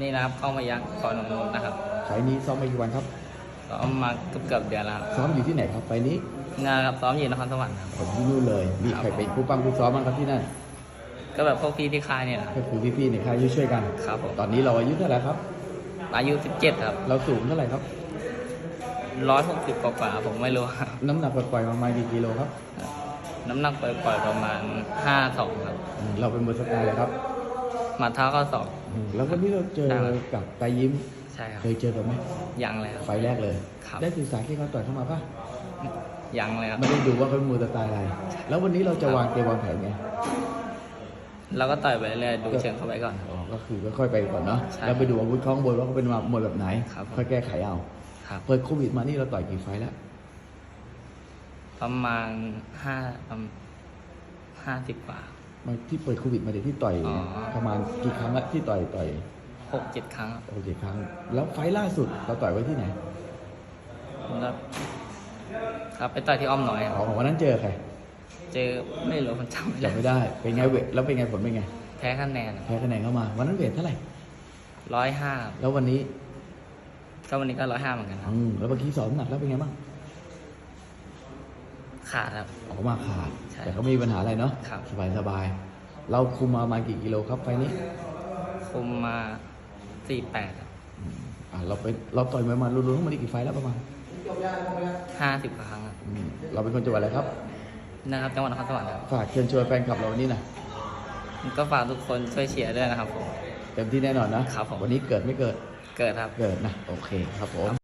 นี่นะครับเข้ามายักษ์ขอนมนมนะครับไฟล์นี้ซ้อมมากี่วันครับ ซ้อมมาเกือบเกือบๆเดือนแล้วครับซ้อมอยู่ที่ไหนครับไฟล์นี้นะครับซ้อมอยู่นครสวรรค์ครับ ผมที่นู่นเลย มีใครเป็นผู้ปั้งผู้ซ้อมบ้างครับที่นั่นก็แบบพวกพี่ที่ค่ายเนี่ยนะครับ ก็คือพี่ๆในค่ายช่วยๆกัน ครับผม ตอนนี้เราอายุเท่าไหร่ครับ อายุ 17 ครับเราสูงเท่าไหร่ครับ160กว่าๆผมไม่รู้ครับน้ำหนักปล่อยๆประมาณกี่กิโลครับน้ำหนักปล่อยๆประมาณ 52 ครับอืมเราเป็นมวยสไตล์เลยครับ มาเท้าเข้าศอก อืมแล้ววันนี้เราเจอได้ครับกับไตรยิ้ม ใช่ครับเคยเจอกันไหมยังเลยครับ ไฟล์แรกเลย ครับ ได้ศึกษาที่เขาต่อยเข้ามาปะยังเลยครับ ไม่ได้ดูว่าเขาเป็นมวยสไตล์อะไร แล้ววันนี้เราจะวางเกมวางแผนไงเราก็ต่อยไปเรื่อยๆดูเชิงเข้าไปก่อนครับอ๋อก็คือค่อยๆไปก่อนเนาะใช่แล้วไปดูอาวุธคล้องบนว่าเขาเป็นมวยแบบไหน ครับผมค่อยแก้ไขเอาครับ เปิดโควิดมานี่เราต่อยกี่ไฟล์แล้ว ประมาณห้าห้าสิบกว่า มาที่เปิดโควิดมาเดี๋ยวที่ต่อยอ๋อ ประมาณกี่ครั้งละที่ต่อยต่อยหกเจ็ดครั้งครับโอเคครั้ง แล้วไฟล์ล่าสุดเราต่อยไว้ที่ไหนแล้วครับไปต่อยที่อ้อมน้อยคอ๋รับอวันนั้นเจอใครเจอไม่รู้ผมจำไม่ได้จำไม่ได้เป็นไงเวทแล้วเป็นไงผลเป็นไงแพ้คะแนนแพ้คะแนนเข้ามาวันนั้นเวทเท่าไหร่ร้อยห้าแล้ววันนี้ก็วันนี้ก็ร้อยห้าเหมือนกันครับอืมแล้วเมื่อกี้สอนน้ำหนักแล้วเป็นไงบ้าง ขาดครับ ออกมาขาด ใช่แต่ก็ไม่มีปัญหาอะไรเนาะครับ สบายสบายเราคุมมาประมาณกี่กิโลครับไฟล์นี้คุมมาสี่แปดอืมอ่าเราไปเราต่อยมวยมารวมๆทั้งหมดนี่กี่ไฟล์แล้วประมาณห้าสิบกว่าครั้งครับอืมเราเป็นคนจังหวัดอะไรครับนะครับจังหวัดนครสวรรค์ครับฝากเชิญชวนแฟนคลับเราวันนี้หนะก็ฝากทุกคนช่วยเชียร์ด้วยนะครับผม เต็มที่แน่นอนนะครับผม วันนี้เกิดไม่เกิด เกิดครับ เกิดนะ โอเคครับผม